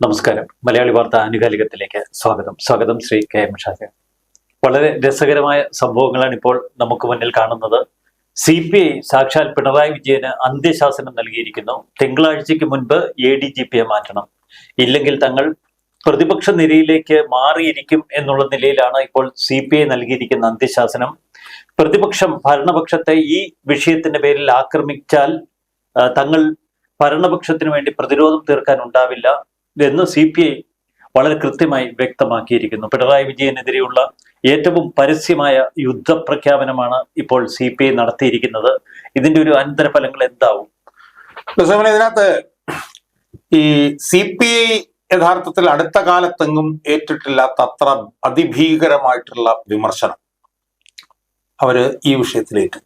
നമസ്കാരം. മലയാളി വാർത്ത ആനുകാലികത്തിലേക്ക് സ്വാഗതം. സ്വാഗതം ശ്രീ കെ എം ഷാജ. വളരെ രസകരമായ സംഭവങ്ങളാണ് ഇപ്പോൾ നമുക്ക് മുന്നിൽ കാണുന്നത്. സി പി ഐ സാക്ഷാൽ പിണറായി വിജയന് അന്ത്യശാസനം നൽകിയിരിക്കുന്നു. തിങ്കളാഴ്ചയ്ക്ക് മുൻപ് എ ഡി ജി പിയെ മാറ്റണം. ഇല്ലെങ്കിൽ തങ്ങൾ പ്രതിപക്ഷ നിരയിലേക്ക് മാറിയിരിക്കും എന്നുള്ള നിലയിലാണ് ഇപ്പോൾ സി പി ഐ നൽകിയിരിക്കുന്ന അന്ത്യശാസനം. പ്രതിപക്ഷം ഭരണപക്ഷത്തെ ഈ വിഷയത്തിന്റെ പേരിൽ ആക്രമിച്ചാൽ തങ്ങൾ ഭരണപക്ഷത്തിന് വേണ്ടി പ്രതിരോധം തീർക്കാൻ ഉണ്ടാവില്ല. എന്ന് സി പി ഐ വളരെ കൃത്യമായി വ്യക്തമാക്കിയിരിക്കുന്നു. പിണറായി വിജയനെതിരെയുള്ള ഏറ്റവും പരസ്യമായ യുദ്ധപ്രഖ്യാപനമാണ് ഇപ്പോൾ സി പി ഐ നടത്തിയിരിക്കുന്നത്. ഇതിന്റെ ഒരു അനന്തരഫലങ്ങൾ എന്താവും? ഇതിനകത്ത് ഈ സി പി ഐ യഥാർത്ഥത്തിൽ അടുത്ത കാലത്തെങ്ങും ഏറ്റിട്ടില്ലാത്ത അത്ര അതിഭീകരമായിട്ടുള്ള വിമർശനം അവർ ഈ വിഷയത്തിലേക്ക്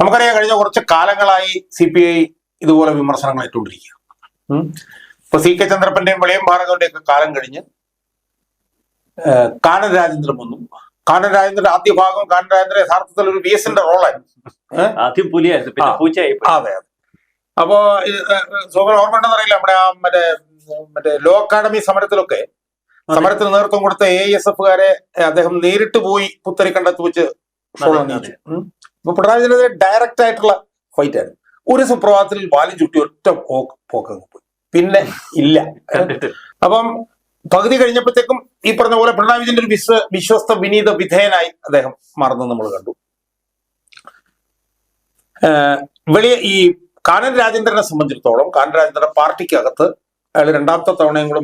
നമുക്കറിയാം കഴിഞ്ഞ കുറച്ച് കാലങ്ങളായി സി പി ഐ ഇതുപോലെ വിമർശനങ്ങൾ ഏറ്റുകൊണ്ടിരിക്കുക. ഇപ്പൊ സി കെ ചന്ദ്രപ്പന്റെയും വളയം ഭാരതയുടെയൊക്കെ കാലം കഴിഞ്ഞ് കാനൻ രാജേന്ദ്രൻ വന്നു. കാനൻ രാജേന്ദ്രന്റെ ആദ്യ ഭാഗം കാനൻ രാജേന്ദ്രൻ യഥാർത്ഥത്തിൽ ഒരു ബി എസിന്റെ റോളായിരുന്നു ആദ്യം പുലിയായിരുന്നു പിന്നെ പൂച്ചയായി. അതെ അതെ. അപ്പോ സോമൻ ഓർമ്മ ഉണ്ടെന്ന് അറിയില്ല നമ്മുടെ ആ മറ്റേ മറ്റേ ലോ അക്കാഡമി സമരത്തിലൊക്കെ സമരത്തിന് നേതൃത്വം കൊടുത്ത എ എസ് എഫുകാരെ അദ്ദേഹം നേരിട്ട് പോയി പുത്തരി കണ്ടെത്തി വെച്ച്. അപ്പൊ പിണറായി വിജയനെതിരെ ഡയറക്റ്റ് ആയിട്ടുള്ള ഫൈറ്റ് ആയിരുന്നു. ഒരു സുപ്രഭാതത്തിൽ വാലി ചുട്ടി ഒറ്റ പോക്ക് പോക്കങ്ങ് പോയി. പിന്നെ ഇല്ല. അപ്പം പകുതി കഴിഞ്ഞപ്പോഴത്തേക്കും ഈ പറഞ്ഞ പോലെ പിണറായി വിജയന്റെ ഒരു വിശ്വ വിശ്വസ്ത വിനീത വിധേയനായി അദ്ദേഹം മാറുന്നത് നമ്മൾ കണ്ടു. വെളിയ ഈ കാനൻ രാജേന്ദ്രനെ സംബന്ധിച്ചിടത്തോളം കാനൻ രാജേന്ദ്രന്റെ പാർട്ടിക്കകത്ത് അയാൾ രണ്ടാമത്തെ തവണയും കൂടെ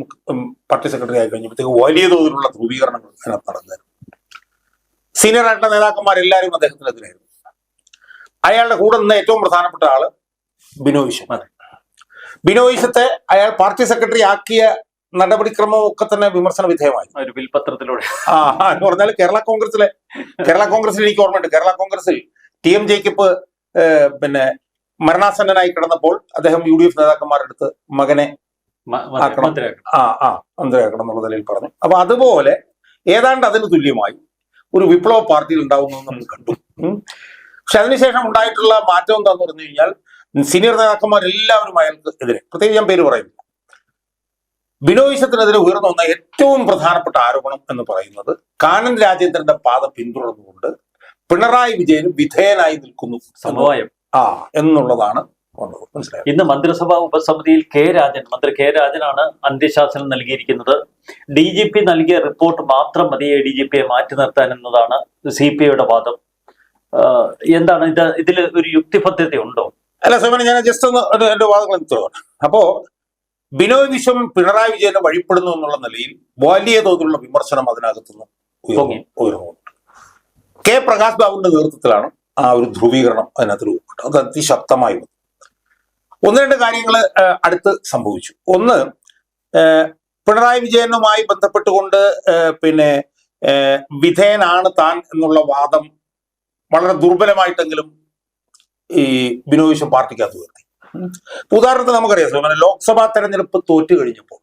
പാർട്ടി സെക്രട്ടറി ആയി കഴിഞ്ഞപ്പോഴത്തേക്ക് വലിയ തോതിലുള്ള ധ്രുവീകരണങ്ങൾ അതിനകത്ത് നടന്നായിരുന്നു സീനിയർ ആയിട്ടുള്ള നേതാക്കന്മാരെല്ലാവരും അദ്ദേഹത്തിനെതിരായിരുന്നു. അയാളുടെ കൂടെ നിന്ന് ഏറ്റവും പ്രധാനപ്പെട്ട ആൾ ബിനോയ് വിശ്വം അതെ. ബിനോയ് വിശ്വത്തെ അയാൾ പാർട്ടി സെക്രട്ടറി ആക്കിയ നടപടിക്രമം ഒക്കെ തന്നെ വിമർശന വിധേയമായി ഒരു വിൽപത്രത്തിലൂടെ ആ എന്ന് പറഞ്ഞാൽ കേരള കോൺഗ്രസിലെ കേരള കോൺഗ്രസിൽ എനിക്ക് ഓർമ്മയുണ്ട് കേരള കോൺഗ്രസിൽ ടി എം ജേക്കബ് പിന്നെ മരണാസന്നനായി കിടന്നപ്പോൾ അദ്ദേഹം യു ഡി എഫ് നേതാക്കന്മാരുടെ അടുത്ത് മകനെ ആക്കണം. ആ ആ മന്ത്രിയാക്കണം എന്നുള്ള നിലയിൽ പറഞ്ഞു അപ്പൊ അതുപോലെ ഏതാണ്ട് അതിന് തുല്യമായി ഒരു വിപ്ലവ പാർട്ടിയിൽ ഉണ്ടാവുന്നത് നമ്മൾ കണ്ടു. പക്ഷെ അതിനുശേഷം ഉണ്ടായിട്ടുള്ള മാറ്റം എന്താന്ന് പറഞ്ഞു കഴിഞ്ഞാൽ സീനിയർ നേതാക്കന്മാരെല്ലാവരും അയാൾക്ക് എതിരെ. പ്രത്യേകിച്ച് ഞാൻ പേര് പറയുന്നില്ല. ബിനോയിസത്തിനെതിരെ ഉയർന്നു വന്ന ഏറ്റവും പ്രധാനപ്പെട്ട ആരോപണം എന്ന് പറയുന്നത് കാനൻ രാജേന്ദ്രന്റെ പാത പിന്തുടർന്നുകൊണ്ട് പിണറായി വിജയനും വിധേയനായി നിൽക്കുന്നു സമവായം. ആ എന്നുള്ളതാണ് ഇന്ന് മന്ത്രിസഭാ ഉപസമിതിയിൽ കെ രാജൻ മന്ത്രി കെ രാജനാണ് അന്ത്യശാസനം നൽകിയിരിക്കുന്നത്. ഡി ജി പി നൽകിയ റിപ്പോർട്ട് മാത്രം മതി എ ഡി ജി പിയെ മാറ്റി നിർത്താൻ എന്നതാണ് സി പി ഐയുടെ വാദം. എന്താണ് ഇത്? ഇതിൽ ഒരു യുക്തിഭദ്രത ഉണ്ടോ അല്ല സോമന ഞാൻ ജസ്റ്റ് ഒന്ന് എന്റെ വാദങ്ങൾ എത്തുകയാണ് അപ്പോ ബിനോയ് വിശ്വം പിണറായി വിജയനെ വഴിപ്പെടുന്നു എന്നുള്ള നിലയിൽ വലിയ തോതിലുള്ള വിമർശനം അതിനകത്തുനിന്ന് പൊങ്ങി. ഉയർന്നു ഉയർന്നു. കെ പ്രകാശ് ബാബുവിന്റെ നേതൃത്വത്തിലാണ് ആ ഒരു ധ്രുവീകരണം അതിനകത്ത് രൂപപ്പെട്ടത്. അത് അതിശക്തമായി വന്നു. ഒന്ന് രണ്ട് കാര്യങ്ങൾ അടുത്ത് സംഭവിച്ചു. ഒന്ന് പിണറായി വിജയനുമായി ബന്ധപ്പെട്ടുകൊണ്ട് പിന്നെ വിധേയനാണ് താൻ എന്നുള്ള വാദം വളരെ ദുർബലമായിട്ടെങ്കിലും ഈ ബിനോയ് പാർട്ടിക്കകത്ത് വരുത്തി ഉദാഹരണത്തിന് നമുക്കറിയാം ലോക്സഭാ തെരഞ്ഞെടുപ്പ് തോറ്റു കഴിഞ്ഞപ്പോൾ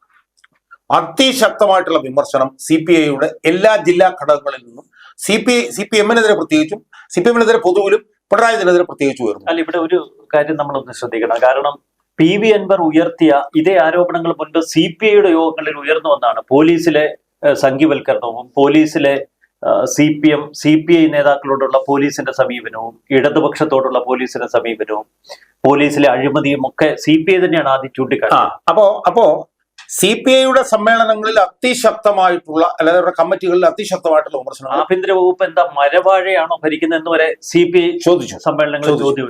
അതിശക്തമായിട്ടുള്ള വിമർശനം സി പി ഐയുടെ എല്ലാ ജില്ലാ ഘടകങ്ങളിൽ നിന്നും സി പി സി പി എമ്മിനെതിരെ പ്രത്യേകിച്ചും സി പി എമ്മിനെതിരെ പൊതുവിലും പിണറായിതിനെതിരെ പ്രത്യേകിച്ച് ഉയർന്നു. അല്ല ഇവിടെ ഒരു കാര്യം നമ്മളൊന്ന് ശ്രദ്ധിക്കണം. കാരണം പി വി അൻവർ ഉയർത്തിയ ഇതേ ആരോപണങ്ങൾ മുൻപ് സി പി ഐയുടെ യോഗങ്ങളിൽ ഉയർന്നു വന്നാണ്. പോലീസിലെ സംഘിവൽക്കരണവും പോലീസിലെ C P M C P I നേതാക്കളോടുള്ള പോലീസിന്റെ സമീപനവും ഇടതുപക്ഷത്തോടുള്ള പോലീസിന്റെ സമീപനവും പോലീസിലെ അഴിമതിയും ഒക്കെ സി പി ഐ തന്നെയാണ് ആദ്യം ചൂണ്ടിക്കാട്ടുന്നത് അപ്പോ അപ്പോ സി പി ഐയുടെ സമ്മേളനങ്ങളിൽ അതിശക്തമായിട്ടുള്ള അല്ലാതെ അവരുടെ കമ്മിറ്റികളിൽ അതിശക്തമായിട്ടുള്ള വിമർശനം ആഭ്യന്തര വകുപ്പ് എന്താ മരവാഴയാണോ ഭരിക്കുന്നതെന്ന് വരെ സി പി ഐ ചോദിച്ചു. സമ്മേളനങ്ങളിൽ ചോദ്യം.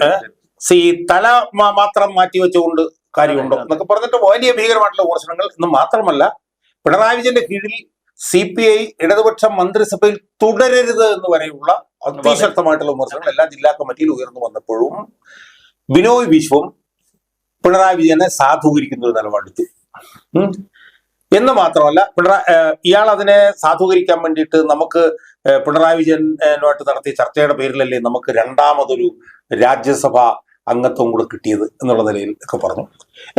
സി തല മാത്രം മാറ്റി വെച്ചുകൊണ്ട് കാര്യമുണ്ടോ എന്നൊക്കെ പറഞ്ഞിട്ട് വലിയ ഭീകരമായിട്ടുള്ള വിമർശനങ്ങൾ എന്ന് മാത്രമല്ല പിണറായി വിജയന്റെ കീഴിൽ സി പി ഐ ഇടതുപക്ഷ മന്ത്രിസഭയിൽ തുടരരുത് എന്ന് വരെയുള്ള അതിശക്തമായിട്ടുള്ള വിമർശനങ്ങൾ എല്ലാ ജില്ലാ കമ്മിറ്റിയിൽ ഉയർന്നു വന്നപ്പോഴും ബിനോയ് വിശ്വം പിണറായി വിജയനെ സാധൂകരിക്കുന്ന ഒരു നിലപാടെടുത്തു. എന്ന് മാത്രമല്ല പിണറായി ഇയാൾ അതിനെ സാധൂകരിക്കാൻ വേണ്ടിയിട്ട് നമുക്ക് പിണറായി വിജയനുമായിട്ട് നടത്തിയ ചർച്ചയുടെ പേരിലല്ലേ നമുക്ക് രണ്ടാമതൊരു രാജ്യസഭ അംഗത്വം കൂടെ കിട്ടിയത് എന്നുള്ള നിലയിൽ ഒക്കെ പറഞ്ഞു.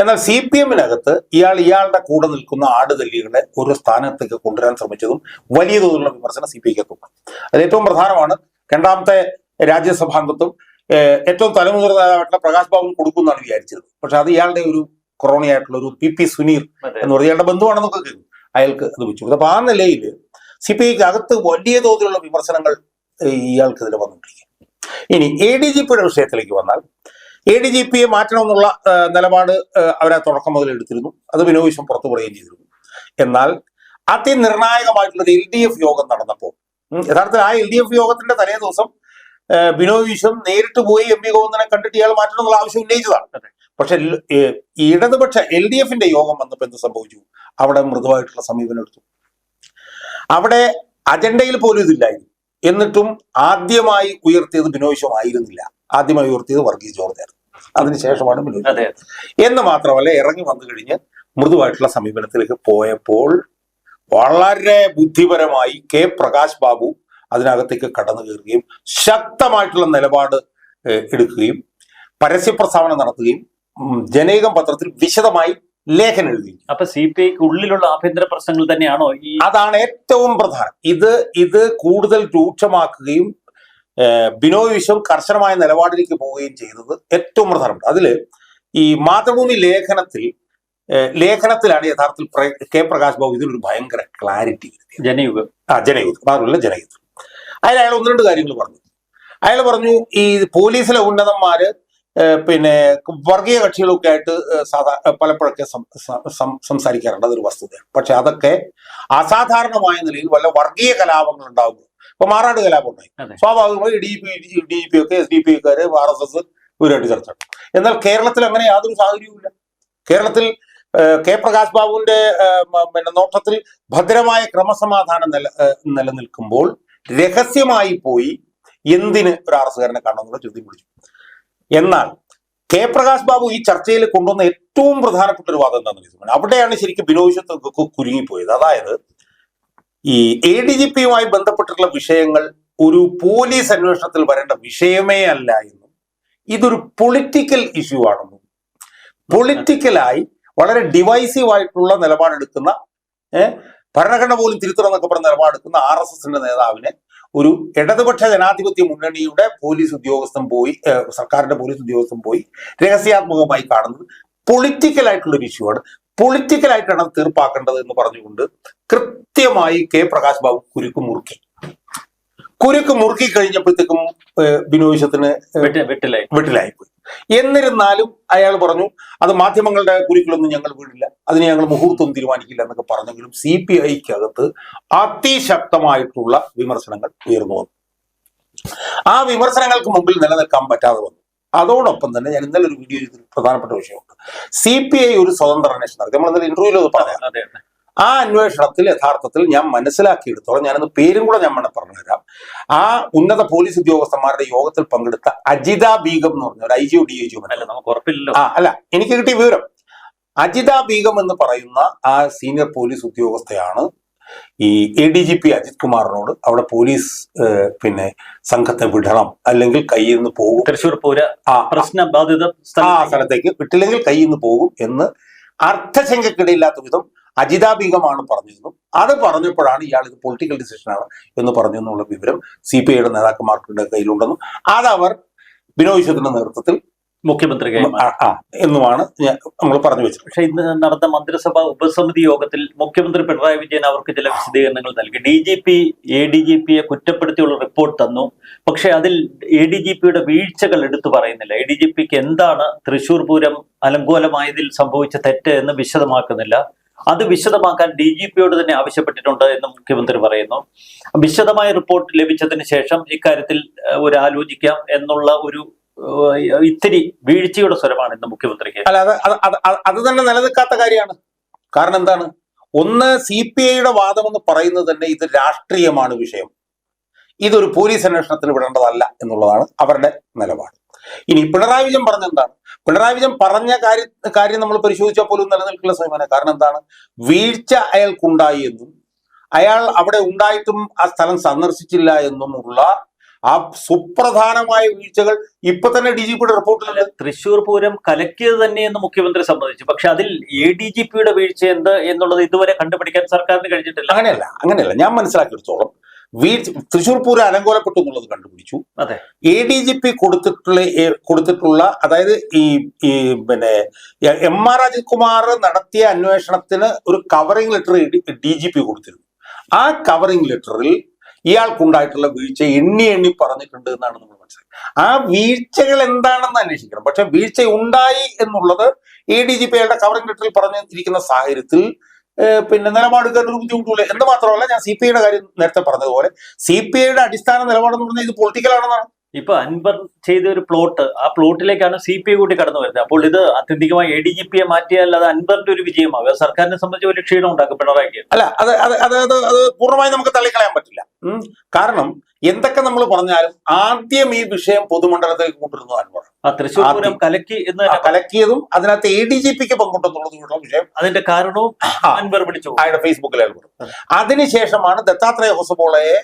എന്നാൽ സി പി എമ്മിനകത്ത് ഇയാൾ ഇയാളുടെ കൂടെ നിൽക്കുന്ന ആടുതല്ലികളെ ഒരു സ്ഥാനത്തേക്ക് കൊണ്ടുവരാൻ ശ്രമിച്ചതും വലിയ തോതിലുള്ള വിമർശനം സി പി ഐക്ക് അത് ഏറ്റവും പ്രധാനമാണ് രണ്ടാമത്തെ രാജ്യസഭാംഗത്വം ഏറ്റവും ഏറ്റവും തലമുതിർന്നതായിട്ടുള്ള പ്രകാശ് ബാബു കൊടുക്കുമെന്നാണ് വിചാരിച്ചത്. പക്ഷെ അത് ഇയാളുടെ ഒരു കൊറോണയായിട്ടുള്ള ഒരു പി പി സുനീർ. എന്ന് പറഞ്ഞ ഇയാളുടെ ബന്ധുവാണെന്നൊക്കെ കേൾക്കും അയാൾക്ക് അത് വെച്ചു. കൊടുത്തു അപ്പൊ ആ നിലയിൽ സി പി ഐക്ക് അകത്ത് വലിയ തോതിലുള്ള വിമർശനങ്ങൾ ഇയാൾക്കെതിരെ വന്നിട്ടിരിക്കും ഇനി എ ഡി ജി പിയുടെ വിഷയത്തിലേക്ക് വന്നാൽ എ ഡി ജി പിയെ മാറ്റണമെന്നുള്ള നിലപാട് അവരെ തുടക്കം മുതൽ എടുത്തിരുന്നു. അത് വിനോവിശ്വം പുറത്തു പറയുകയും ചെയ്തിരുന്നു. എന്നാൽ അതിനിർണായകമായിട്ടുള്ള ഒരു എൽ ഡി എഫ് യോഗം നടന്നപ്പോൾ യഥാർത്ഥത്തിൽ ആ എൽ ഡി എഫ് യോഗത്തിന്റെ തലേ ദിവസം ബിനോയ് വിശ്വം നേരിട്ട് പോയി എം പി ഗോവിന്ദനെ കണ്ടിട്ട് ഇയാൾ മാറ്റണം എന്നുള്ള ആവശ്യം ഉന്നയിച്ചതാണ്. പക്ഷെ ഇടതുപക്ഷ എൽ ഡി എഫിന്റെ യോഗം വന്നപ്പോൾ എന്ത് സംഭവിച്ചു? അവിടെ മൃദുവായിട്ടുള്ള സമീപനം എടുത്തു. അവിടെ അജണ്ടയിൽ പോലും ഇതില്ലായിരുന്നു. എന്നിട്ടും ആദ്യമായി ഉയർത്തിയത് ബിനോയ് വിശ്വം ആയിരുന്നില്ല. ആദ്യമായി ഉയർത്തിയത് വർഗീസ് ജോർജായിരുന്നു അതിനുശേഷമാണ് വിശ്വം. എന്ന് മാത്രമല്ല ഇറങ്ങി വന്നു കഴിഞ്ഞ് മൃദുവായിട്ടുള്ള സമീപനത്തിലേക്ക് പോയപ്പോൾ വളരെ ബുദ്ധിപരമായി കെ പ്രകാശ് ബാബു അതിനകത്തേക്ക് കടന്നു കയറുകയും ശക്തമായിട്ടുള്ള നിലപാട് എടുക്കുകയും പരസ്യ പ്രസ്താവന നടത്തുകയും ജനകം പത്രത്തിൽ വിശദമായി ലേഖനം എഴുതി. അപ്പൊ സി പി ഐക്ക് ഉള്ളിലുള്ള ആഭ്യന്തര പ്രശ്നങ്ങൾ തന്നെയാണോ അതാണ് ഏറ്റവും പ്രധാനം ഇത് ഇത് കൂടുതൽ രൂക്ഷമാക്കുകയും ബിനോയ് വിശ്വം കർശനമായ നിലപാടിലേക്ക് പോവുകയും ചെയ്തത് ഏറ്റവും പ്രധാനപ്പെട്ട അതിൽ ഈ മാതൃഭൂമി ലേഖനത്തിൽ ലേഖനത്തിലാണ് യഥാർത്ഥത്തിൽ കെ പ്രകാശ് ബാബു ഇതിനൊരു ഭയങ്കര ക്ലാരിറ്റി ജനയുഗം. ആ ജനയുഗം. മാത്രമല്ല ജനയുഗം. അതിൽ അയാൾ ഒന്ന് രണ്ട് കാര്യങ്ങൾ പറഞ്ഞു. അയാൾ പറഞ്ഞു ഈ പോലീസിലെ ഉന്നതന്മാര് പിന്നെ വർഗീയ കക്ഷികളൊക്കെ ആയിട്ട് സാധാ പലപ്പോഴൊക്കെ സംസാരിക്കാറുണ്ട്. അതൊരു വസ്തുതയാണ്. പക്ഷെ അതൊക്കെ അസാധാരണമായ നിലയിൽ വല്ല വർഗീയ കലാപങ്ങൾ ഉണ്ടാകുക ഇപ്പൊ മാറാട് കലാപം ഉണ്ടായി അതെ. സ്വാഭാവികമായി ഡി പി ഡി പി ഒക്കെ എസ് ഡി പി ഒക്കെ ആർ എസ് എസ് ഇവരുമായിട്ട് ചർച്ച. എന്നാൽ കേരളത്തിൽ അങ്ങനെ യാതൊരു സാഹചര്യവുമില്ല കേരളത്തിൽ കെ പ്രകാശ് ബാബുവിന്റെ പിന്നെ നോട്ടത്തിൽ ഭദ്രമായ ക്രമസമാധാനം നില നിലനിൽക്കുമ്പോൾ രഹസ്യമായി പോയി എന്തിന് ഒരു ആർ എസ്കാരനെ കാണണമെന്നുള്ള ചോദ്യം വിളിച്ചു എന്നാൽ കെ പ്രകാശ് ബാബു ഈ ചർച്ചയിൽ കൊണ്ടുവന്ന ഏറ്റവും പ്രധാനപ്പെട്ട ഒരു വാദം എന്താണെന്ന് ചോദിച്ചു അവിടെയാണ് ശരിക്കും ബിനോവിശ്വത്തൊക്കെ കുരുങ്ങിപ്പോയത് അതായത് ഈ എ ഡി ജി പിയുമായി ബന്ധപ്പെട്ടിട്ടുള്ള വിഷയങ്ങൾ ഒരു പോലീസ് അന്വേഷണത്തിൽ വരേണ്ട വിഷയമേ അല്ല എന്നും ഇതൊരു പൊളിറ്റിക്കൽ ഇഷ്യൂ ആണെന്നും പൊളിറ്റിക്കലായി വളരെ ഡിവൈസീവ് ആയിട്ടുള്ള നിലപാടെടുക്കുന്ന ഭരണഘടന പോലും തിരുത്തണം എന്നൊക്കെ പറഞ്ഞ നിലപാടെടുക്കുന്ന ആർ എസ് എസിന്റെ നേതാവിനെ ഒരു ഇടതുപക്ഷ ജനാധിപത്യ മുന്നണിയുടെ പോലീസ് ഉദ്യോഗസ്ഥൻ പോയി സർക്കാരിന്റെ പോലീസ് ഉദ്യോഗസ്ഥൻ പോയി രഹസ്യാത്മകമായി കാണുന്നത് പൊളിറ്റിക്കൽ ആയിട്ടുള്ള ഒരു ഇഷ്യൂ ആണ്. പൊളിറ്റിക്കൽ ആയിട്ടാണ് അത് തീർപ്പാക്കേണ്ടത് എന്ന് പറഞ്ഞുകൊണ്ട് കൃത്യമായി കെ പ്രകാശ് ബാബു കുരുക്ക് മുറുക്കി. കുരുക്ക് മുറുക്കി കഴിഞ്ഞപ്പോഴത്തേക്കും ബിനോയിശത്തിന് വെട്ടിലായി. വീട്ടിലായിപ്പോയി. എന്നിരുന്നാലും അയാൾ പറഞ്ഞു അത് മാധ്യമങ്ങളുടെ കുരുക്കളൊന്നും ഞങ്ങൾ വീടില്ല. അതിന് ഞങ്ങൾ മുഹൂർത്തം തീരുമാനിക്കില്ല എന്നൊക്കെ പറഞ്ഞെങ്കിലും സി പി ഐക്കകത്ത് അതിശക്തമായിട്ടുള്ള വിമർശനങ്ങൾ ഉയർന്നു വന്നു. ആ വിമർശനങ്ങൾക്ക് മുമ്പിൽ നിലനിൽക്കാൻ പറ്റാതെ വന്നു. അതോടൊപ്പം തന്നെ ഞാൻ ഇന്നലെ ഒരു വീഡിയോ ചെയ്തൊരു പ്രധാനപ്പെട്ട വിഷയമുണ്ട്. സി പി ഐ ഒരു സ്വതന്ത്ര അന്വേഷണം നടത്തി നമ്മൾ ഇന്നലെ ഇന്റർവ്യൂവിൽ അത് പറയാം ആ അന്വേഷണത്തിൽ യഥാർത്ഥത്തിൽ ഞാൻ മനസ്സിലാക്കിയെടുത്തോളം ഞാനത് പേരും കൂടെ ഞാൻ വേണം പറഞ്ഞുതരാം. ആ ഉന്നത പോലീസ് ഉദ്യോഗസ്ഥന്മാരുടെ യോഗത്തിൽ പങ്കെടുത്ത അജിത ബീഗം എന്ന് പറഞ്ഞ ഒരു I G D I G അല്ല ആ എനിക്ക് കിട്ടിയ വിവരം. അജിത ബീഗം എന്ന് പറയുന്ന ആ സീനിയർ പോലീസ് ഉദ്യോഗസ്ഥയാണ് ഈ A D G P Ajith കുമാറിനോട് അവിടെ പോലീസ് പിന്നെ സംഘത്തെ വിടണം. അല്ലെങ്കിൽ കയ്യിൽ നിന്ന് പോകും. തൃശ്ശൂർ പൂര പ്രശ്ന ബാധിത ആ സ്ഥലത്തേക്ക് വിട്ടില്ലെങ്കിൽ കയ്യിൽ നിന്ന് പോകും എന്ന് അർത്ഥശങ്കക്കിടയില്ലാത്ത വിധം അജിതാഭീകമാണ് പറഞ്ഞതെന്നും പറഞ്ഞിരുന്നു. അത് പറഞ്ഞപ്പോഴാണ് ഇയാൾ ഇത് പൊളിറ്റിക്കൽ ഡിസിഷനാണ് എന്ന് പറഞ്ഞു എന്നുള്ള വിവരം സി പി ഐയുടെ നേതാക്കന്മാർക്കുടെ കയ്യിലുണ്ടെന്നും അതവർ ബിനോയ് വിശ്വത്തിന്റെ നേതൃത്വത്തിൽ മുഖ്യമന്ത്രി ആ, എന്നുമാണ് നമ്മൾ പറഞ്ഞു വെച്ചത്. പക്ഷെ ഇന്ന് നടന്ന മന്ത്രിസഭാ ഉപസമിതി യോഗത്തിൽ മുഖ്യമന്ത്രി പിണറായി വിജയൻ അവർക്ക് ചില വിശദീകരണങ്ങൾ നൽകി. D G P A D G പിയെ കുറ്റപ്പെടുത്തിയുള്ള റിപ്പോർട്ട് തന്നു. പക്ഷെ അതിൽ എ ഡി ജി പിയുടെ വീഴ്ചകൾ എടുത്തു പറയുന്നില്ല. എ ഡി ജി പിക്ക് എന്താണ് തൃശൂർ പൂരം അലങ്കോലമായതിൽ സംഭവിച്ച തെറ്റ് എന്ന് വിശദമാക്കുന്നില്ല. അത് വിശദമാക്കാൻ ഡി ജി പിയോട് തന്നെ ആവശ്യപ്പെട്ടിട്ടുണ്ട് എന്ന് മുഖ്യമന്ത്രി പറയുന്നു. വിശദമായ റിപ്പോർട്ട് ലഭിച്ചതിന് ശേഷം ഇക്കാര്യത്തിൽ ഒരാലോചിക്കാം ഒരു ആലോചിക്കാം എന്നുള്ള ഒരു ഇത്തിരി വീഴ്ചയുടെ സ്വരമാണ് ഇന്ന് മുഖ്യമന്ത്രിക്ക് അല്ല അത് അത് തന്നെ നിലനിൽക്കാത്ത കാര്യമാണ്. കാരണം എന്താണ്? ഒന്ന് സി പി ഐയുടെ വാദം എന്ന് പറയുന്നത് തന്നെ ഇത് രാഷ്ട്രീയമാണ് വിഷയം. ഇതൊരു പോലീസ് അന്വേഷണത്തിന് വിടേണ്ടതല്ല എന്നുള്ളതാണ് അവരുടെ നിലപാട്. ഇനി പിണറായി വിജയൻ പറഞ്ഞ എന്താണ്? പിണറായി വിജയൻ പറഞ്ഞ കാര്യം കാര്യം നമ്മൾ പരിശോധിച്ചാൽ പോലും നിലനിൽക്കില്ല സമയമാണ് കാരണം എന്താണ്? വീഴ്ച അയാൾക്കുണ്ടായി എന്നും അയാൾ അവിടെ ഉണ്ടായിട്ടും ആ സ്ഥലം സന്ദർശിച്ചില്ല എന്നുമുള്ള ആ സുപ്രധാനമായ വീഴ്ചകൾ ഇപ്പൊ തന്നെ ഡി ജി പിയുടെ റിപ്പോർട്ടിലുണ്ട് തൃശൂർ പൂരം കലക്കിയത് തന്നെയെന്ന് മുഖ്യമന്ത്രി സമ്മതിച്ചു. പക്ഷെ അതിൽ എ ഡി ജി പിയുടെ വീഴ്ച എന്ത് എന്നുള്ളത് ഇതുവരെ കണ്ടുപിടിക്കാൻ സർക്കാരിന് കഴിഞ്ഞിട്ടില്ല. അങ്ങനെയല്ല അങ്ങനെയല്ല. ഞാൻ മനസ്സിലാക്കിയെടുത്തോളം വീഴ്ച തൃശൂർ പൂരം അലങ്കോലപ്പെട്ടു എന്നുള്ളത് കണ്ടുപിടിച്ചു. അതെ. എ ഡി ജി പി കൊടുത്തിട്ടുള്ള കൊടുത്തിട്ടുള്ള അതായത് ഈ ഈ പിന്നെ എം ആർ രാജകുമാർ നടത്തിയ അന്വേഷണത്തിന് ഒരു covering letter D G P കൊടുത്തിരുന്നു. ആ കവറിംഗ് ലെറ്ററിൽ ഇയാൾക്കുണ്ടായിട്ടുള്ള വീഴ്ച എണ്ണി എണ്ണി പറഞ്ഞിട്ടുണ്ട് എന്നാണ് നമ്മൾ മനസ്സിലാക്കുന്നത്. ആ വീഴ്ചകൾ എന്താണെന്ന് അന്വേഷിക്കണം. പക്ഷെ വീഴ്ച ഉണ്ടായി എന്നുള്ളത് എ ഡി ജി പി അയാളുടെ കവറിംഗ് ലെറ്ററിൽ പറഞ്ഞിരിക്കുന്ന സാഹചര്യത്തിൽ പിന്നെ നിലപാടെടുക്കാൻ ഒരു ബുദ്ധിമുട്ടില്ല എന്ന് മാത്രമല്ല ഞാൻ സി പി ഐയുടെ കാര്യം നേരത്തെ പറഞ്ഞതുപോലെ സി പി ഐയുടെ അടിസ്ഥാന നിലപാടെന്ന് പറഞ്ഞാൽ ഇത് പൊളിറ്റിക്കൽ ആണെന്നാണ്. ഇപ്പൊ അൻവർ ചെയ്ത ഒരു പ്ലോട്ട്. ആ പ്ലോട്ടിലേക്കാണ് സി പി ഐ കൂടി കടന്നു വരുന്നത്. അപ്പോൾ ഇത് അത്യന്തികമായി എ ഡി ജി പിയെ മാറ്റിയാൽ അത് അൻപറിന്റെ ഒരു വിജയമാകും. സർക്കാരിനെ സംബന്ധിച്ച് ഒരു ക്ഷീണം ഉണ്ടാക്കും പിണറായിക്ക് അല്ല അത് അത് അത് അത് അത് പൂർണമായി നമുക്ക് തള്ളിക്കളയാൻ പറ്റില്ല. കാരണം എന്തൊക്കെ നമ്മൾ പറഞ്ഞാലും ആദ്യം ഈ വിഷയം പൊതുമണ്ഡലത്തിലേക്ക് കൊണ്ടുവരുന്നു അൻവർ. തൃശ്ശൂർ കലക്കി എന്ന് കലക്കിയതും അതിനകത്ത് എ ഡി ജി പിക്ക് പങ്കുണ്ടെന്നുള്ളതുമുള്ള വിഷയം അതിന്റെ കാരണവും അൻവർ പിടിച്ചു അയാളുടെ ഫേസ്ബുക്കിൽ പറഞ്ഞു. അതിനുശേഷമാണ് Dattatreya ഹൊസബോളയെ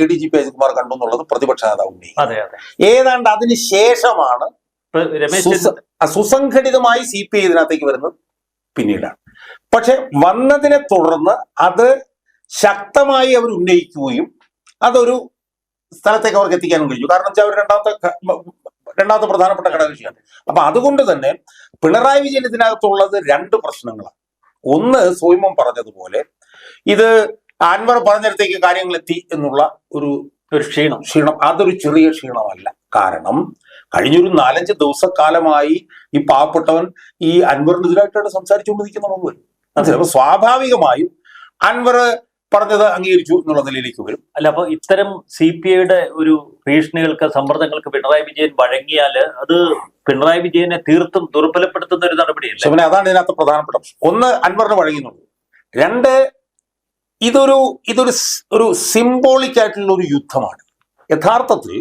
A D G P Ajikumar കണ്ടു എന്നുള്ളത് പ്രതിപക്ഷ നേതാവ് ഉന്നയിക്കുന്നത് അതെ അതെ. ഏതാണ്ട് അതിന് ശേഷമാണ് സുസംഘടിതമായി സി പി ഐ ഇതിനകത്തേക്ക് വരുന്നത് പിന്നീടാണ്. പക്ഷെ വന്നതിനെ തുടർന്ന് അത് ശക്തമായി അവർ ഉന്നയിക്കുകയും അതൊരു സ്ഥലത്തേക്ക് അവർക്ക് എത്തിക്കാനും കഴിഞ്ഞു. കാരണം വെച്ചാൽ അവർ രണ്ടാമത്തെ രണ്ടാമത്തെ പ്രധാനപ്പെട്ട ഘടകകക്ഷിയാണ് അപ്പൊ അതുകൊണ്ട് തന്നെ പിണറായി വിജയൻ ഇതിനകത്തുള്ളത് രണ്ട് പ്രശ്നങ്ങളാണ്. ഒന്ന് സോയിമം പറഞ്ഞതുപോലെ ഇത് അൻവർ പറഞ്ഞിടത്തേക്ക് കാര്യങ്ങൾ എത്തി എന്നുള്ള ഒരു ഒരു ക്ഷീണം. ക്ഷീണം. അതൊരു ചെറിയ ക്ഷീണമല്ല. കാരണം കഴിഞ്ഞൊരു നാലഞ്ച് ദിവസക്കാലമായി ഈ പാവപ്പെട്ടവൻ ഈ അൻവറിനെതിരായിട്ടാണ് സംസാരിച്ചുകൊണ്ടിരിക്കുന്ന മുമ്പ്. അപ്പൊ സ്വാഭാവികമായും അൻവർ പറഞ്ഞത് അംഗീകരിച്ചു എന്നുള്ള നിലയിലേക്ക് വരും. അല്ല അപ്പൊ ഇത്തരം സി പി ഐയുടെ ഒരു ഭീഷണികൾക്ക് സമ്മർദ്ദങ്ങൾക്ക് പിണറായി വിജയൻ വഴങ്ങിയാൽ അത് പിണറായി വിജയനെ തീർത്തും ദുർബലപ്പെടുത്തുന്ന ഒരു നടപടിയല്ല? ശിവനെ അതാണ് ഇതിനകത്ത് പ്രധാനപ്പെട്ട ഒന്ന് അൻവറിന് വഴങ്ങുന്നുള്ളൂ രണ്ട് ഇതൊരു ഇതൊരു ഒരു സിംബോളിക് ആയിട്ടുള്ള ഒരു യുദ്ധമാണ്. യഥാർത്ഥത്തിൽ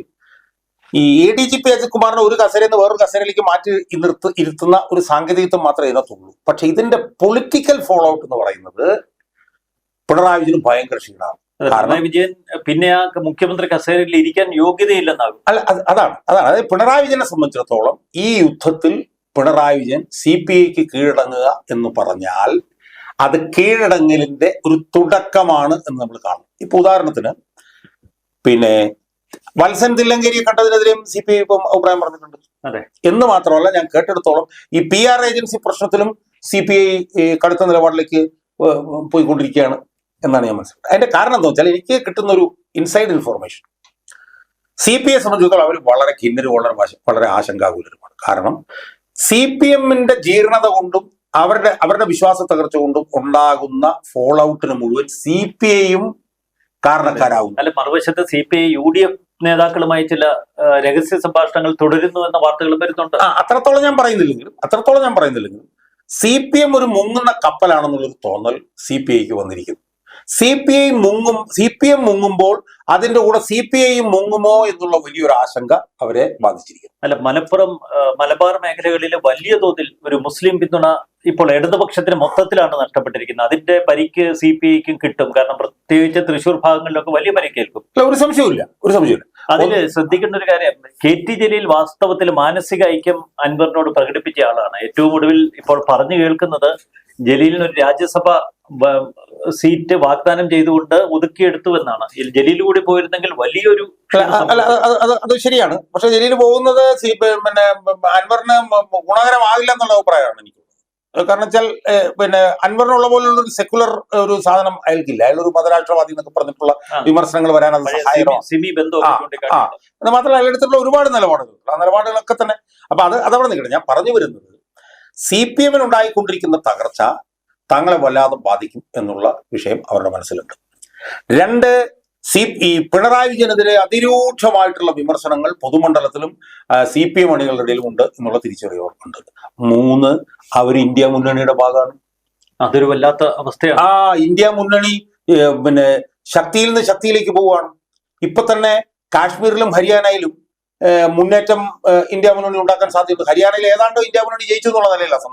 ഈ എ ഡി ജി പി അജിത്കുമാറിനെ ഒരു കസേരയിൽ നിന്ന് വേറൊരു കസേരയിലേക്ക് മാറ്റി നിർത്ത് ഇരുത്തുന്ന ഒരു സാങ്കേതികത്വം മാത്രമേ ഇതിനകത്തുള്ളൂ. പക്ഷെ ഇതിന്റെ പൊളിറ്റിക്കൽ ഫോളോ ഔട്ട് എന്ന് പറയുന്നത് പിണറായി വിജയന് ഭയങ്കര ക്ഷീണമാണ്. പിണറായി വിജയൻ പിന്നെ ആ മുഖ്യമന്ത്രി കസേരയിൽ ഇരിക്കാൻ യോഗ്യതയില്ലെന്നാകും അല്ല അതാണ് അതാണ്. അതായത് പിണറായി വിജയനെ സംബന്ധിച്ചിടത്തോളം ഈ യുദ്ധത്തിൽ പിണറായി വിജയൻ സി പി ഐക്ക് കീഴടങ്ങുക എന്ന് പറഞ്ഞാൽ അത് കീഴടങ്ങലിന്റെ ഒരു തുടക്കമാണ് എന്ന് നമ്മൾ കാണും. ഇപ്പൊ ഉദാഹരണത്തിന് പിന്നെ വത്സൻ തില്ലങ്കേരിയെ കണ്ടതിനെതിരെയും സി പി ഐ ഇപ്പം അഭിപ്രായം പറഞ്ഞിട്ടുണ്ട്. അതെ. എന്ന് മാത്രമല്ല ഞാൻ കേട്ടെടുത്തോളം ഈ പി ആർ ഏജൻസി പ്രശ്നത്തിലും സി പി ഐ കടുത്ത നിലപാടിലേക്ക് പോയിക്കൊണ്ടിരിക്കുകയാണ് എന്നാണ് ഞാൻ മനസ്സിലാക്കുന്നത്. അതിന്റെ കാരണം എന്താ വെച്ചാൽ എനിക്ക് കിട്ടുന്ന ഒരു inside information C P I സംബന്ധിച്ചിടത്തോളം അവർ വളരെ കിന്നരും വളരെ വളരെ ആശങ്കാകുലരുമാണ്. കാരണം സി പി എമ്മിന്റെ ജീർണത കൊണ്ടും അവരുടെ അവരുടെ വിശ്വാസ തകർച്ച കൊണ്ടും ഉണ്ടാകുന്ന ഫോൾ ഔട്ടിന് മുഴുവൻ സി പി ഐയും കാരണക്കാരാകുന്നു അല്ല മറുവശത്ത് C P I U D F നേതാക്കളുമായി ചില രഹസ്യ സംഭാഷണങ്ങൾ തുടരുന്നു എന്ന വാർത്തകൾ വരുന്നുണ്ട്. അത്രത്തോളം ഞാൻ പറയുന്നില്ലെങ്കിലും അത്രത്തോളം ഞാൻ പറയുന്നില്ലെങ്കിലും സി പി എം ഒരു മുങ്ങുന്ന കപ്പലാണെന്നുള്ളൊരു തോന്നൽ സി പി ഐക്ക് വന്നിരിക്കുന്നു. സി പി ഐ മുങ്ങും സി പി എം മുങ്ങുമ്പോൾ അതിന്റെ കൂടെ സി പി ഐയും മുങ്ങുമോ എന്നുള്ള വലിയൊരു ആശങ്ക അവരെ ബാധിച്ചിരിക്കുന്നു. അല്ല മലപ്പുറം മലബാർ മേഖലകളിൽ വലിയ തോതിൽ ഒരു മുസ്ലിം പിന്തുണ ഇപ്പോൾ ഇടതുപക്ഷത്തിന് മൊത്തത്തിലാണ് നഷ്ടപ്പെട്ടിരിക്കുന്നത്. അതിന്റെ പരിക്ക് സി പി ഐക്കും കിട്ടും. കാരണം പ്രത്യേകിച്ച് തൃശൂർ ഭാഗങ്ങളിലൊക്കെ വലിയ പരിക്കേൽക്കും ഒരു സംശയവുമില്ല ഒരു സംശയമില്ല അതിൽ ശ്രദ്ധിക്കേണ്ട ഒരു കാര്യം കെ ടി ജലീൽ വാസ്തവത്തിൽ മാനസിക ഐക്യം അൻവറിനോട് പ്രകടിപ്പിച്ച ആളാണ്. ഏറ്റവും ഒടുവിൽ ഇപ്പോൾ പറഞ്ഞു കേൾക്കുന്നത് ജലീലിന് ഒരു രാജ്യസഭ സീറ്റ് വാഗ്ദാനം ചെയ്തുകൊണ്ട് ഒതുക്കിയെടുത്തു എന്നാണ് ജലീൽ കൂടി പോയിരുന്നെങ്കിൽ വലിയൊരു അല്ല അത് ശരിയാണ്. പക്ഷെ ജലീൽ പോകുന്നത് പിന്നെ അൻവറിന് ഗുണകരമാകില്ല എന്നുള്ള അഭിപ്രായമാണ് എനിക്ക് അത് കാരണം വെച്ചാൽ പിന്നെ അൻവറിനുള്ള പോലുള്ള ഒരു സെക്കുലർ ഒരു സാധനം അയാൾക്കില്ല. അയാൾ ഒരു മതരാഷ്ട്രവാദി എന്നൊക്കെ പറഞ്ഞിട്ടുള്ള വിമർശനങ്ങൾ വരാൻ സഹായകരമാണ്. അത് മാത്രമല്ല അയാളെടുത്തിട്ടുള്ള ഒരുപാട് നിലപാടുകൾ. ആ നിലപാടുകളൊക്കെ തന്നെ. അപ്പൊ അത് അതവിടെ നിൽക്കണം ഞാൻ പറഞ്ഞു വരുന്നത് സി പി എമ്മിന് ഉണ്ടായിക്കൊണ്ടിരിക്കുന്ന തകർച്ച തങ്ങളെ വല്ലാതെ ബാധിക്കും എന്നുള്ള വിഷയം അവരുടെ മനസ്സിലുണ്ട്. രണ്ട് സി ഈ പിണറായി വിജയനെതിരെ അതിരൂക്ഷമായിട്ടുള്ള വിമർശനങ്ങൾ പൊതുമണ്ഡലത്തിലും സി പി എം അണികളുടെ ഇടയിലും ഉണ്ട് എന്നുള്ള തിരിച്ചറിയവർക്കുണ്ട് മൂന്ന് അവർ ഇന്ത്യ മുന്നണിയുടെ ഭാഗമാണ്. അതൊരു വല്ലാത്ത അവസ്ഥയാണ്. ആ ഇന്ത്യ മുന്നണി പിന്നെ ശക്തിയിൽ നിന്ന് ശക്തിയിലേക്ക് പോവുകയാണ്. ഇപ്പൊ തന്നെ കാശ്മീരിലും ഹരിയാനയിലും മുന്നേറ്റം ഇന്ത്യ മുന്നണി ഉണ്ടാക്കാൻ സാധ്യതയുണ്ട്. ഹരിയാനയിൽ ഏതാണ്ടോ ഇന്ത്യ മുന്നണി ജയിച്ചു എന്നുള്ള നിലയിലാണ്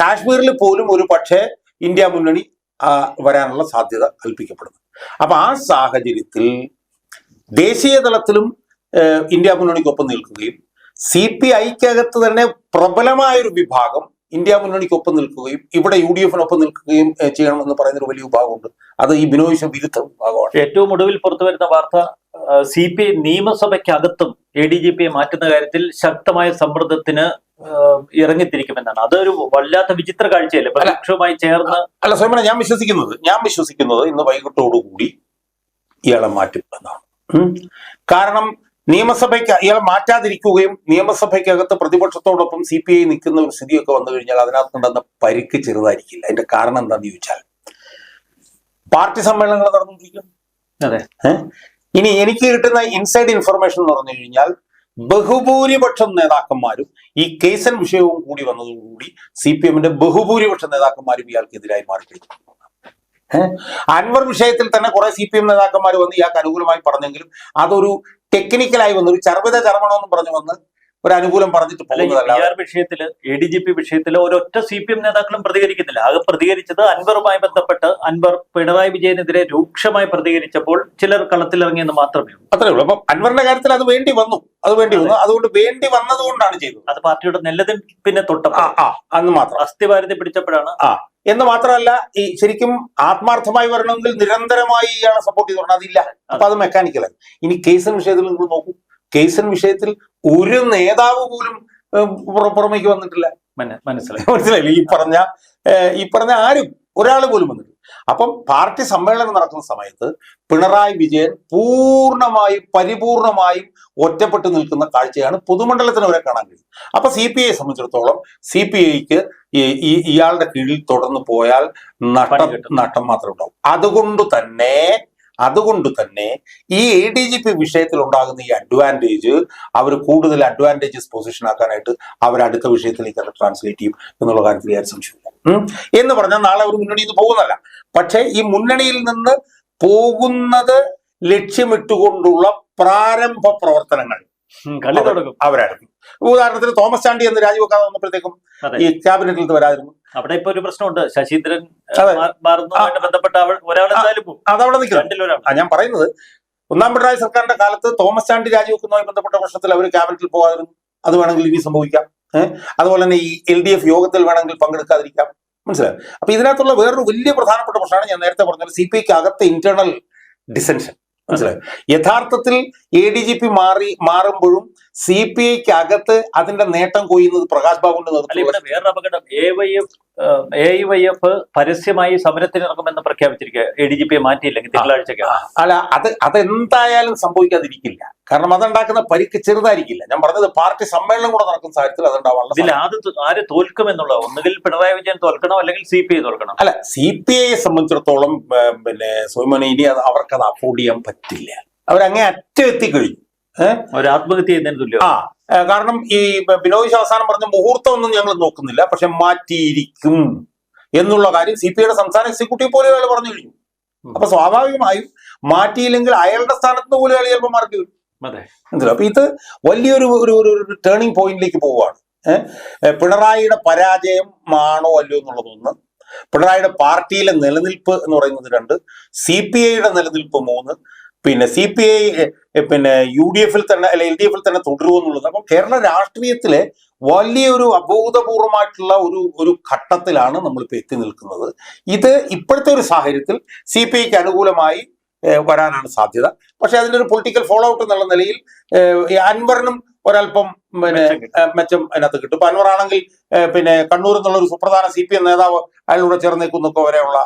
കാശ്മീരിൽ പോലും ഒരു പക്ഷേ ഇന്ത്യ മുന്നണി വരാനുള്ള സാധ്യത കൽപ്പിക്കപ്പെടുന്നു. അപ്പൊ ആ സാഹചര്യത്തിൽ ദേശീയ തലത്തിലും ഇന്ത്യ മുന്നണിക്കൊപ്പം നിൽക്കുകയും സി പി ഐക്കകത്ത് തന്നെ പ്രബലമായൊരു വിഭാഗം ഇന്ത്യ മുന്നണിക്കൊപ്പം നിൽക്കുകയും ഇവിടെ യു ഡി എഫിനൊപ്പം നിൽക്കുകയും ചെയ്യണമെന്ന് പറയുന്നൊരു വലിയ വിഭാഗമുണ്ട്. അത് ഈ ബിനോയിഷ വിരുദ്ധ വിഭാഗമാണ്. ഏറ്റവും ഒടുവിൽ പുറത്തു വരുന്ന വാർത്ത സി പി ഐ നിയമസഭയ്ക്കകത്തും എ ഡി ജി പിയെ മാറ്റുന്ന കാര്യത്തിൽ ശക്തമായ സമ്മർദ്ദത്തിന് ഇറങ്ങിത്തിരിക്കുമെന്നാണ്. അതൊരു വല്ലാത്ത വിചിത്ര കാഴ്ചയല്ലേ? പ്രതിപക്ഷവുമായി ചേർന്ന് അല്ല സ്വയം ഞാൻ വിശ്വസിക്കുന്നത് ഞാൻ വിശ്വസിക്കുന്നത് ഇന്ന് വൈകിട്ടോടുകൂടി ഇയാളെ മാറ്റും എന്നാണ്. കാരണം നിയമസഭയ്ക്ക് ഇയാളെ മാറ്റാതിരിക്കുകയും നിയമസഭയ്ക്കകത്ത് പ്രതിപക്ഷത്തോടൊപ്പം സി പി ഐ നിൽക്കുന്ന ഒരു സ്ഥിതിയൊക്കെ വന്നു കഴിഞ്ഞാൽ അതിനകത്തുണ്ടാകുന്ന പരിക്ക് ചെറുതായിരിക്കില്ല. അതിന്റെ കാരണം എന്താണെന്ന് ചോദിച്ചാൽ പാർട്ടി സമ്മേളനങ്ങൾ നടന്നുകൊണ്ടിരിക്കും അതെ? ഇനി എനിക്ക് കിട്ടുന്ന ഇൻസൈഡ് ഇൻഫർമേഷൻ എന്ന് പറഞ്ഞു കഴിഞ്ഞാൽ ബഹുഭൂരിപക്ഷം നേതാക്കന്മാരും ഈ കേസൻ വിഷയവും കൂടി വന്നതോടുകൂടി സി പി എമ്മിന്റെ ബഹുഭൂരിപക്ഷം നേതാക്കന്മാരും ഇയാൾക്കെതിരായി മാറിക്കഴിഞ്ഞു? അൻവർ വിഷയത്തിൽ തന്നെ കുറെ സി പി എം നേതാക്കന്മാർ വന്ന് ഇയാൾക്ക് അനുകൂലമായി പറഞ്ഞെങ്കിലും അതൊരു ടെക്നിക്കലായി വന്ന് ഒരു ചർവിത ചർമ്മണമെന്ന് പറഞ്ഞു വന്ന് ഒരു അനുകൂലം പറഞ്ഞിട്ട് പോകുന്നതല്ല വിഷയത്തിൽ എ ഡി ജി പി വിഷയത്തിൽ ഒരൊറ്റ സി പി എം നേതാക്കളും പ്രതികരിക്കുന്നില്ല. ആകെ പ്രതികരിച്ചത് അൻവറുമായി ബന്ധപ്പെട്ട് അൻവർ പിണറായി വിജയനെതിരെ രൂക്ഷമായി പ്രതികരിച്ചപ്പോൾ ചിലർ കളത്തിലിറങ്ങിയെന്ന് മാത്രമേ ഉള്ളൂ. അത്രേ ഉള്ളൂ. അപ്പം അൻവറിന്റെ കാര്യത്തിൽ അത് വേണ്ടി വന്നു. അത് വേണ്ടി വന്നു. അതുകൊണ്ട് വേണ്ടി വന്നതുകൊണ്ടാണ് ചെയ്തത്. അത് പാർട്ടിയുടെ നെല്ലതിൽ പിന്നെ തൊട്ടപ്പോൾ ആ അന്ന് മാത്രം. അസ്ഥിവാരത്തെ പിടിച്ചപ്പോഴാണ് എന്ന് മാത്രമല്ല ഈ ശരിക്കും ആത്മാർത്ഥമായി വരണമെങ്കിൽ നിരന്തരമായി ഇയാളെ സപ്പോർട്ട് ചെയ്തോണം അതില്ല. അപ്പൊ അത് മെക്കാനിക്കലാണ് ഇനി കേസിന് വിഷയത്തിൽ നിങ്ങൾ നോക്കൂ. കേസൻ വിഷയത്തിൽ ഒരു നേതാവ് പോലും പുറമേക്ക് വന്നിട്ടില്ല. മന- മനസ്സിലായി. മനസ്സിലായില്ല? ഈ പറഞ്ഞ ഈ പറഞ്ഞ ആരും ഒരാൾ പോലും വന്നിട്ടില്ല. അപ്പം പാർട്ടി സമ്മേളനം നടക്കുന്ന സമയത്ത് പിണറായി വിജയൻ പൂർണമായും പരിപൂർണമായും ഒറ്റപ്പെട്ടു നിൽക്കുന്ന കാഴ്ചയാണ് പൊതുമണ്ഡലത്തിന് വരെ കാണാൻ കഴിയും അപ്പൊ സി പി ഐയെ സംബന്ധിച്ചിടത്തോളം സി പി ഐക്ക് ഈ ഇയാളുടെ കീഴിൽ തുടർന്ന് പോയാൽ നഷ്ടം പണി നഷ്ടം മാത്രമേ ഉണ്ടാവും. അതുകൊണ്ട് തന്നെ അതുകൊണ്ട് തന്നെ ഈ എ ഡി ജി പി വിഷയത്തിൽ ഉണ്ടാകുന്ന ഈ അഡ്വാന്റേജ് അവർ കൂടുതൽ അഡ്വാന്റേജസ് പൊസിഷൻ ആക്കാനായിട്ട് അവർ അടുത്ത വിഷയത്തിലേക്ക് അത് ട്രാൻസ്ലേറ്റ് ചെയ്യും എന്നുള്ള കാര്യത്തിൽ ഞാൻ സംശയമില്ല. എന്ന് പറഞ്ഞാൽ നാളെ അവർ മുന്നണിയിൽ നിന്ന് പോകുന്നല്ല പക്ഷേ ഈ മുന്നണിയിൽ നിന്ന് പോകുന്നത് ലക്ഷ്യമിട്ടുകൊണ്ടുള്ള പ്രാരംഭ പ്രവർത്തനങ്ങൾ അവരായിരുന്നു. ഉദാഹരണത്തിന് തോമസ് ചാണ്ടി എന്ന് രാജിവെക്കാതെ വന്നപ്പോഴത്തേക്കും. ഈ ക്യാബിനറ്റിൽ നിന്ന് വരായിരുന്നു അവിടെ ഇപ്പൊ ഒരു പ്രശ്നമുണ്ട്. ശശീന്ദ്രൻ മാറുന്നതുമായിട്ട് ബന്ധപ്പെട്ട പോകും. അതവിടെ നിൽക്കും ഞാൻ പറയുന്നത് ഒന്നാം പിണറായി സർക്കാരിന്റെ കാലത്ത് തോമസ് ചാണ്ടി രാജിവെക്കുന്നതുമായി ബന്ധപ്പെട്ട പ്രശ്നത്തിൽ അവർ ക്യാബിനറ്റിൽ പോകാതിരുന്നു. അത് വേണമെങ്കിൽ ഇനി സംഭവിക്കാം. അതുപോലെ തന്നെ ഈ എൽ ഡി എഫ് യോഗത്തിൽ വേണമെങ്കിൽ പങ്കെടുക്കാതിരിക്കാം. മനസ്സിലായി? അപ്പൊ ഇതിനകത്തുള്ള വേറൊരു വലിയ പ്രധാനപ്പെട്ട പ്രശ്നമാണ് ഞാൻ നേരത്തെ പറഞ്ഞത് സി പി ഐക്ക് അകത്തെ ഇന്റേണൽ ഡിസെൻഷൻ മനസ്സിലായി? യഥാർത്ഥത്തിൽ എ ഡി ജി പി മാറി മാറുമ്പോഴും സി പി ഐക്ക് അകത്ത് അതിന്റെ നേട്ടം കൊയ്യുന്നത് പ്രകാശ് ബാബുവിന്റെ നേതൃത്വം വേറൊരു അപകടം. A Y F A I Y F പരസ്യമായി സമരത്തിനിറങ്ങുമെന്ന് പ്രഖ്യാപിച്ചിരിക്കുക. എ ഡി ജി പിയെ മാറ്റിയില്ലെങ്കിൽ തിങ്കളാഴ്ചക്ക് അല്ല അത് അതെന്തായാലും സംഭവിക്കാതിരിക്കില്ല. കാരണം അതുണ്ടാക്കുന്ന പരിക്ക് ചെറുതായിരിക്കില്ല. ഞാൻ പറഞ്ഞത് പാർട്ടി സമ്മേളനം കൂടെ നടക്കുന്ന സാഹചര്യത്തിൽ അതുണ്ടാവാനുള്ള ഇതിൽ സാധ്യത. ആര് തോൽക്കും എന്നുള്ള ഒന്നുകിൽ പിണറായി വിജയൻ തോൽക്കണം അല്ലെങ്കിൽ സി പി ഐ തോൽക്കണം? അല്ല സി പി ഐയെ സംബന്ധിച്ചിടത്തോളം പിന്നെ സോമന ഇനി അത് അവർക്ക് അത് അഫോർഡ് ചെയ്യാൻ പറ്റില്ല. അവരങ്ങനെ അറ്റം എത്തിക്കഴിഞ്ഞു ഏഹ് ഒരു ആത്മഹത്യ ചെയ്യുന്നതിന് തുല്യം ആ കാരണം ഈ ബിനോയ് അവസാനം പറഞ്ഞ മുഹൂർത്തം ഒന്നും ഞങ്ങൾ നോക്കുന്നില്ല. പക്ഷെ മാറ്റിയിരിക്കും എന്നുള്ള കാര്യം സി പി ഐയുടെ സംസ്ഥാന എക്സിക്യൂട്ടീവ് പോലും അയാൾ പറഞ്ഞു കഴിഞ്ഞു അപ്പൊ സ്വാഭാവികമായും മാറ്റിയില്ലെങ്കിൽ അയാളുടെ സ്ഥാനത്ത് നിന്ന് പോലും അയാൾ ചിലപ്പോൾ മാറ്റി വരും? അപ്പൊ ഇത് വലിയൊരു ഒരു ഒരു ടേണിംഗ് പോയിന്റിലേക്ക് പോവുകയാണ്. പിണറായിയുടെ പരാജയം ആണോ അല്ലയോ എന്നുള്ളതൊന്ന്. പിണറായിയുടെ പാർട്ടിയിലെ നിലനിൽപ്പ് എന്ന് പറയുന്നത് രണ്ട്. സി പി ഐയുടെ നിലനിൽപ്പ് മൂന്ന്. പിന്നെ സി പി ഐ പിന്നെ യു ഡി എഫിൽ തന്നെ അല്ലെ എൽ ഡി എഫിൽ തന്നെ തുടരുമെന്നുള്ളത് അപ്പം കേരള രാഷ്ട്രീയത്തിലെ വലിയൊരു അഭൂതപൂർവമായിട്ടുള്ള ഒരു ഒരു ഘട്ടത്തിലാണ് നമ്മളിപ്പോൾ എത്തി നിൽക്കുന്നത്. ഇത് ഇപ്പോഴത്തെ ഒരു സാഹചര്യത്തിൽ സി പി ഐക്ക് അനുകൂലമായി വരാനാണ് സാധ്യത. പക്ഷെ അതിന്റെ ഒരു പൊളിറ്റിക്കൽ ഫോളോ ഔട്ട് എന്നുള്ള നിലയിൽ അൻവറിനും ഒരല്പം പിന്നെ മെച്ചം അതിനകത്ത് കിട്ടും. ഇപ്പൊ അൻവർ ആണെങ്കിൽ പിന്നെ കണ്ണൂർ എന്നുള്ള ഒരു സുപ്രധാന സി പി എം നേതാവ് അയാളുടെ ചേർന്നേക്കുന്നൊക്കെ വരെയുള്ള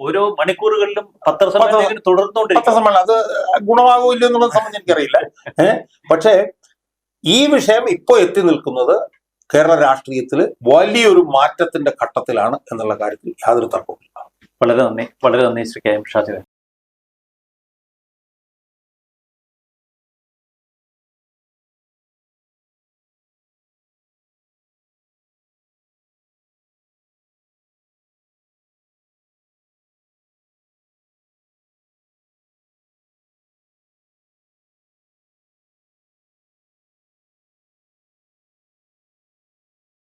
ഓരോ- മണിക്കൂറുകളിലും പത്രസമ്മേളനം പത്ര തുടർന്നുകൊണ്ടിരിക്കും. സമ്മേളനം. അത് ഗുണമാകോ ഇല്ലയോ എന്നുള്ളത് സംബന്ധിച്ച് എനിക്കറിയില്ല. പക്ഷേ ഈ വിഷയം ഇപ്പോൾ എത്തി നിൽക്കുന്നത് കേരള രാഷ്ട്രീയത്തിൽ വലിയൊരു മാറ്റത്തിന്റെ ഘട്ടത്തിലാണ് എന്നുള്ള കാര്യത്തിൽ യാതൊരു തർക്കവും വളരെ നന്ദി. വളരെ നന്ദി ശ്രീ കെ എം ഷാജി